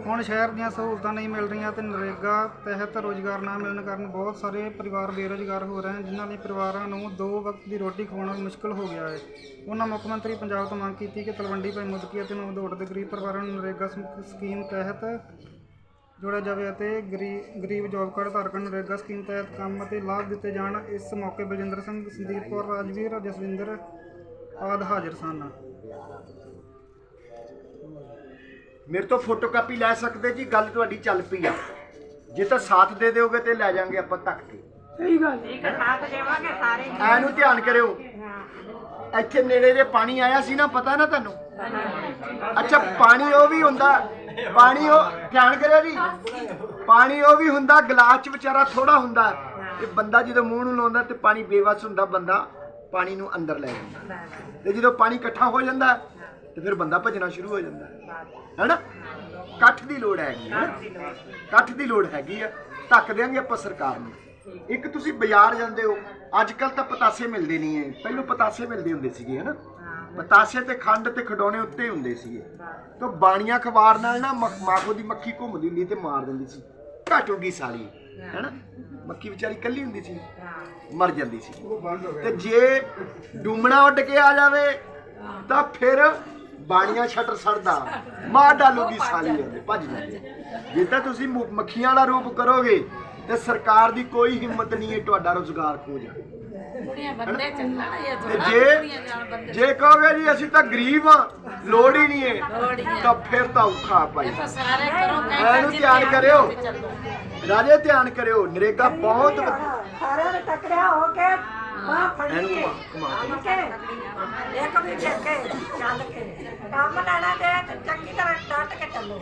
[SPEAKER 8] ਹੁਣ ਸ਼ਹਿਰ ਦੀਆਂ ਸਹੂਲਤਾਂ ਨਹੀਂ ਮਿਲ ਰਹੀਆਂ ਤੇ ਨਰੇਗਾ ਤਹਿਤ ਰੋਜ਼ਗਾਰ ਨਾ ਮਿਲਣ ਕਾਰਨ ਬਹੁਤ ਸਾਰੇ ਪਰਿਵਾਰ ਬੇਰੁਜ਼ਗਾਰ ਹੋ ਰਹੇ ਹਨ, ਜਿਨ੍ਹਾਂ ਲਈ ਪਰਿਵਾਰਾਂ ਨੂੰ ਦੋ ਵਕਤ ਦੀ ਰੋਟੀ ਖਵਾਉਣਾ ਮੁਸ਼ਕਲ ਹੋ ਗਿਆ ਹੈ। ਉਹਨਾਂ ਮੁੱਖ ਮੰਤਰੀ ਪੰਜਾਬ ਤੋਂ ਮੰਗ ਕੀਤੀ ਕਿ ਤਲਵੰਡੀ ਭਾਈ ਮੁਦਕੀ ਅਤੇ ਮਵਦੌੜ ਦੇ ਗਰੀਬ ਪਰਿਵਾਰਾਂ ਨੂੰ ਨਰੇਗਾ ਸਕੀਮ ਤਹਿਤ ਜੋੜਿਆ ਜਾਵੇ ਅਤੇ ਗਰੀ- ਗਰੀਬ ਜੋਬ ਕਾਰਡ ਧਾਰਕਾਂ ਨੂੰ ਨਰੇਗਾ ਸਕੀਮ ਤਹਿਤ ਕੰਮ ਅਤੇ ਲਾਭ ਦਿੱਤੇ ਜਾਣ, ਇਸ ਮੌਕੇ ਬਲਜਿੰਦਰ ਸਿੰਘ, ਸੰਦੀਪ ਕੌਰ, ਰਾਜਵੀਰ, ਜਸਵਿੰਦਰ ਆਦਿ ਹਾਜ਼ਰ ਸਨ।
[SPEAKER 1] ਮੇਰੇ ਤੋਂ ਫੋਟੋਕਾਪੀ ਲੈ ਸਕਦੇ ਜੀ ਗੱਲ ਤੁਹਾਡੀ ਚੱਲ ਪਈ ਆ। ਜੇ ਤਾਂ ਸਾਥ ਦੇ ਦਿਓਗੇ ਤੇ ਲੈ ਜਾਾਂਗੇ ਆਪਾਂ ਤੱਕ ਕੇ।
[SPEAKER 6] ਠੀਕ ਹੈ। ਸਾਥ ਦੇਵਾਂਗੇ ਸਾਰੇ
[SPEAKER 1] ਐ ਨੂੰ ਧਿਆਨ ਕਰਿਓ। ਇੱਥੇ ਨੇੜੇ ਜੇ ਪਾਣੀ ਆਇਆ ਸੀ ਨਾ ਪਤਾ ਨਾ ਤੁਹਾਨੂੰ? ਅੱਛਾ ਪਾਣੀ ਉਹ ਵੀ ਹੁੰਦਾ। ਪਾਣੀ ਉਹ ਧਿਆਨ ਕਰਿਓ ਜੀ। ਪਾਣੀ ਉਹ ਵੀ ਹੁੰਦਾ ਗਲਾਸ ਚ ਵਿਚਾਰਾ ਥੋੜਾ ਹੁੰਦਾ। ਤੇ ਬੰਦਾ ਜਦੋਂ ਮੂੰਹ ਨੂੰ ਲਾਉਂਦਾ ਤੇ ਪਾਣੀ ਬੇਵਸ ਹੁੰਦਾ ਬੰਦਾ ਪਾਣੀ ਨੂੰ ਅੰਦਰ ਲੈ ਜਾਂਦਾ। ਤੇ ਜਦੋਂ ਪਾਣੀ ਇਕੱਠਾ ਹੋ ਜਾਂਦਾ ਤੇ ਫਿਰ ਬੰਦਾ ਭੱਜਣਾ ਸ਼ੁਰੂ ਹੋ ਜਾਂਦਾ ਹੈਨਾ? ਕੱਠ ਦੀ ਲੋੜ ਹੈਗੀ ਹੈ ਨਾ? ਕੱਠ ਦੀ ਲੋੜ ਹੈਗੀ ਆ ਧੱਕ ਦਿਆਂਗੇ ਆਪਾਂ ਸਰਕਾਰ ਨੂੰ। ਇੱਕ ਤੁਸੀਂ ਬਾਜ਼ਾਰ ਜਾਂਦੇ ਹੋ ਅੱਜ ਕੱਲ ਤਾਂ ਪਤਾਸੇ ਮਿਲਦੇ ਨਹੀਂ ਐ ਪਹਿਲਾਂ ਪਤਾਸੇ ਮਿਲਦੇ ਹੁੰਦੇ ਸੀਗੇ ਹਨਾ? ਪਤਾਸੇ ਤੇ ਖੰਡ ਤੇ ਖਡੋਣੇ ਉੱਤੇ ਹੁੰਦੇ ਸੀਗੇ। ਤਾਂ ਬਾਣੀਆਂ ਖਵਾਰ ਨਾਲ ਨਾ ਮਾਖੋ ਦੀ ਮੱਖੀ ਘੁੰਮਦੀ ਹੁੰਦੀ ਤੇ ਮਾਰ ਦਿੰਦੀ ਸੀ। ਘੱਟ ਹੋ ਗਈ ਸਾਲੀ ਹੈਨਾ? ਮੱਖੀ ਵਿਚਾਰੀ ਕੱਲੀ ਹੁੰਦੀ ਸੀ। ਮਰ ਜਾਂਦੀ ਸੀ। ਤੇ ਜੇ ਡੂਮਣਾ ਉੱਡ ਕੇ ਆ ਜਾਵੇ ਤਾਂ ਫਿਰ ਬਾਣੀਆਂ ਛੱਟਰ ਸੜਦਾ। ਮਾਰ ਡਾਲੂਗੀ ਸਾਲੀ ਉਹਦੇ ਭੱਜ ਜਾਂਦੀ ਜੇ ਤਾਂ ਤੁਸੀਂ ਮੁ- ਮੱਖੀਆਂ ਵਾਲਾ ਰੂਪ ਕਰੋਗੇ ਤੇ ਸਰਕਾਰ ਦੀ ਕੋਈ ਹਿੰਮਤ ਨਹੀਂ ਹੈ ਤੁਹਾਡਾ ਰੋਜ਼ਗਾਰ ਖੋ ਜਾਣ।
[SPEAKER 2] ਕੁੜੀਆਂ ਬੰਦੇ ਚੱਲਣ ਇਹ
[SPEAKER 1] ਤੇ
[SPEAKER 2] ਥੋੜਾ
[SPEAKER 1] ਜੇ
[SPEAKER 2] ਕੁੜੀਆਂ ਜਾਣ ਬੰਦੇ
[SPEAKER 1] ਜੇ ਕਹੋਗੇ ਜੀ ਅਸੀਂ ਤਾਂ ਗਰੀਬ ਆ ਲੋੜ ਹੀ ਨਹੀਂ
[SPEAKER 2] ਲੋੜ ਹੀ।
[SPEAKER 1] ਤਾਂ ਫਿਰ ਤਾਂ ਔਖਾ ਭਾਈ।
[SPEAKER 2] ਇਹ ਤਾਂ ਸਾਰੇ ਕਰੋ
[SPEAKER 1] ਇਹਨੂੰ ਧਿਆਨ ਕਰਿਓ। ਰਾਜੇ ਧਿਆਨ ਕਰਿਓ ਨਰੇਗਾ ਬਹੁਤ ਵਧੀਆ
[SPEAKER 6] ਸਾਰਿਆਂ ਨੇ ਟੱਕਰਿਆ ਹੋ ਕੇ ਬਾਹ ਫੜੀ
[SPEAKER 1] ਇਹਨੂੰ
[SPEAKER 6] ਕੇ
[SPEAKER 1] ਘੁਮਾ- ਘੁਮਾ ਕੇ।
[SPEAKER 6] ਕੇ ਇੱਕ ਵੀ ਕੇ ਚੱਲ ਕੇ। ਕੰਮ ਲੈਣਾ ਤੇ ਤੇ ਚੰਗੀ ਤਰ੍ਹਾਂ ਡਟ ਕੇ ਚੱਲੋ।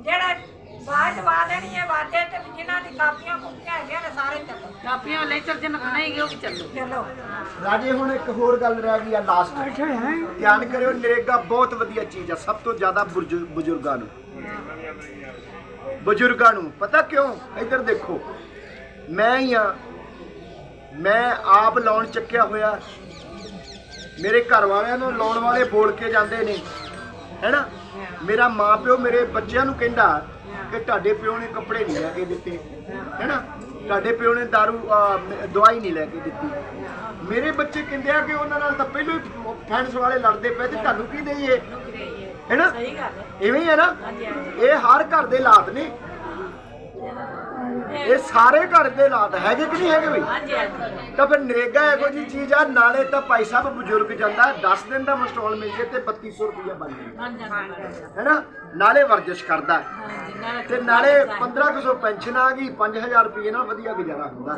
[SPEAKER 6] ਜਿਹੜਾ ਬਾਅਦ ਵਾ ਦੇਣੀ ਹੈ ਵਾਦੇ ਤੇ ਜਿਨ੍ਹਾਂ ਦੀ ਕਾਪੀਆਂ ਕੁੱਪੀਆਂ ਹੈਗੀਆਂ ਨੇ ਸਾਰੇ ਚੱਲੋ।
[SPEAKER 2] ਕਾਪੀਆਂ ਲੈ ਚੱਲ ਜਨ ਨਹੀਂ ਗਏ ਉਹ ਵੀ ਚੱਲੋ।
[SPEAKER 6] ਚਲੋ।
[SPEAKER 1] ਰਾਜੇ ਹੁਣ ਇੱਕ ਹੋਰ ਗੱਲ ਰਹਿ ਗਈ ਆ ਲਾਸਟ ਧਿਆਨ ਕਰਿਓ ਨਰੇਗਾ ਬਹੁਤ ਵਧੀਆ ਚੀਜ਼ ਆ ਸਭ ਤੋਂ ਜ਼ਿਆਦਾ ਬੁਰਜ- ਬਜ਼ੁਰਗਾਂ ਨੂੰ। ਬਜ਼ੁਰਗਾਂ ਨੂੰ। ਪਤਾ ਕਿਉਂ? ਇੱਧਰ ਦੇਖੋ। ਮੈਂ ਹੀ ਆ। ਮੈਂ ਆਪ ਲਾਉਣ ਚੱਕਿਆ ਹੋਇਆ। ਮੇਰੇ ਘਰ ਵਾਲਿਆਂ ਨੂੰ ਲਾਉਣ ਵਾਲੇ ਬੋਲ ਕੇ ਜਾਂਦੇ ਨੇ। ਹੈਨਾ? ਮੇਰਾ ਮਾਂ ਪਿਓ ਮੇਰੇ ਬੱਚਿਆਂ ਨੂੰ ਕਹਿੰਦਾ ਕਿ ਤੁਹਾਡੇ ਪਿਓ ਨੇ ਕੱਪੜੇ ਨਹੀਂ ਲੈ ਕੇ ਦਿੱਤੇ। ਹੈਨਾ? ਤੁਹਾਡੇ ਪਿਓ ਨੇ ਦਾਰੂ ਦਵਾਈ ਨਹੀਂ ਲੈ ਕੇ ਦਿੱਤੀ। ਮੇਰੇ ਬੱਚੇ ਕਹਿੰਦੇ ਆ ਕਿ ਉਹਨਾਂ ਨਾਲ ਤਾਂ ਪਹਿਲਾਂ ਹੀ ਫੈਂਸ ਵਾਲੇ ਲੜਦੇ ਪਏ ਤੇ ਤੁਹਾਨੂੰ ਕੀ ਦੇਈਏ? ਹੈਨਾ?
[SPEAKER 2] ਸਹੀ ਗੱਲ ਹੈ।
[SPEAKER 1] ਇਵੇਂ ਹੀ ਹੈ ਨਾ? ਇਹ ਹਰ ਘਰ ਦੇ ਹਾਲਾਤ ਨੇ। ਇਹ ਸਾਰੇ ਘਰ ਦੇ ਹਾਲਾਤ ਹੈਗੇ ਕਿ ਨਹੀਂ ਹੈਗੇ ਬਈ? ਤਾਂ ਫਿਰ ਨਰੇਗਾ ਇਹੋ ਜੀ ਚੀਜ਼ ਆ ਨਾਲੇ ਤਾਂ ਭਾਈ ਸਾਹਿਬ ਬਜ਼ੁਰਗ ਜਾਂਦਾ 10 ਦਿਨ ਦਾ ਮਸਟੋਲ ਮਿਲ ਜੇ ਤੇ 3200 ਰੁਪਇਆ ਬਣ ਜਾਂਦਾ। ਹੈਨਾ ਨਾਲੇ ਵਰਜਿਸ਼ ਕਰਦਾ। ਤੇ ਨਾਲੇ 1500 ਪੈਨਸ਼ਨ ਆ ਗਈ 5000 ਰੁਪਏ ਨਾਲ ਵਧੀਆ ਗੁਜ਼ਾਰਾ ਹੁੰਦਾ।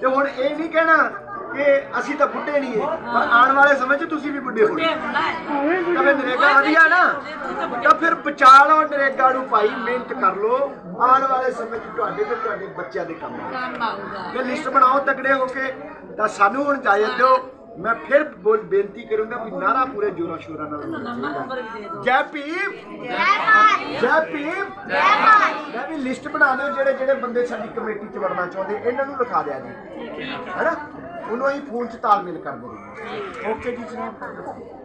[SPEAKER 1] ਤੇ ਹੁਣ ਇਹ ਨਹੀਂ ਕਹਿਣਾ ਕਿ ਅਸੀਂ ਤਾਂ ਬੁੱਢੇ ਨਹੀਂ ਹੈ ਪਰ ਆਉਣ ਵਾਲੇ ਸਮੇਂ 'ਚ ਤੁਸੀਂ ਵੀ ਬੁੱਢੇ ਹੋਣੇ। ਤਾਂ ਫਿਰ ਨਰੇਗਾ ਵਧੀਆ ਨਾ। ਤਾਂ ਫਿਰ ਬਚਾ ਲਓ ਨਰੇਗਾ ਨੂੰ ਭਾਈ ਮਿਹਨਤ ਕਰ ਲਓ। ਆਉਣ ਵਾਲੇ ਸਮੇਂ 'ਚ ਤੁਹਾਡੇ ਤੇ ਤੁਹਾਡੇ ਬੱਚਿਆਂ ਦੇ ਕੰਮ ਆਉਣਗੇ।
[SPEAKER 2] ਕੰਮ ਆਊਗਾ।
[SPEAKER 1] ਜੇ ਲਿਸਟ ਬਣਾਓ ਤਕੜੇ ਹੋ ਕੇ। ਤਾਂ ਸਾਨੂੰ ਹੁਣ ਇਜਾਜ਼ਤ ਦਿਓ ਮੈਂ ਫਿਰ ਬੋਲ ਬੇਨਤੀ ਕਰੂੰਗਾ ਵੀ ਨਾਰਾ ਪੂਰੇ ਜੋਰਾਂ ਸ਼ੋਰਾਂ ਨਾਲ ਜੈ ਭੀਮ। ਜੈ ਭੀਮ। ਮੈਂ ਵੀ ਲਿਸਟ ਬਣਾ ਦਿਓ ਜਿਹੜੇ ਜਿਹੜੇ ਬੰਦੇ ਸਾਡੀ ਕਮੇਟੀ ਚ ਵੜਨਾ ਚਾਹੁੰਦੇ। ਇਹਨਾਂ ਨੂੰ ਲਿਖਾ ਦਿਆ ਜੀ। ਹੈਨਾ? ਉਹਨੂੰ ਅਸੀਂ ਫੋਨ ਚ ਤਾਲਮੇਲ ਕਰ ਦੇਵਾਂਗੇ ਓਕੇ ਜੀ ਜਨਾਬ।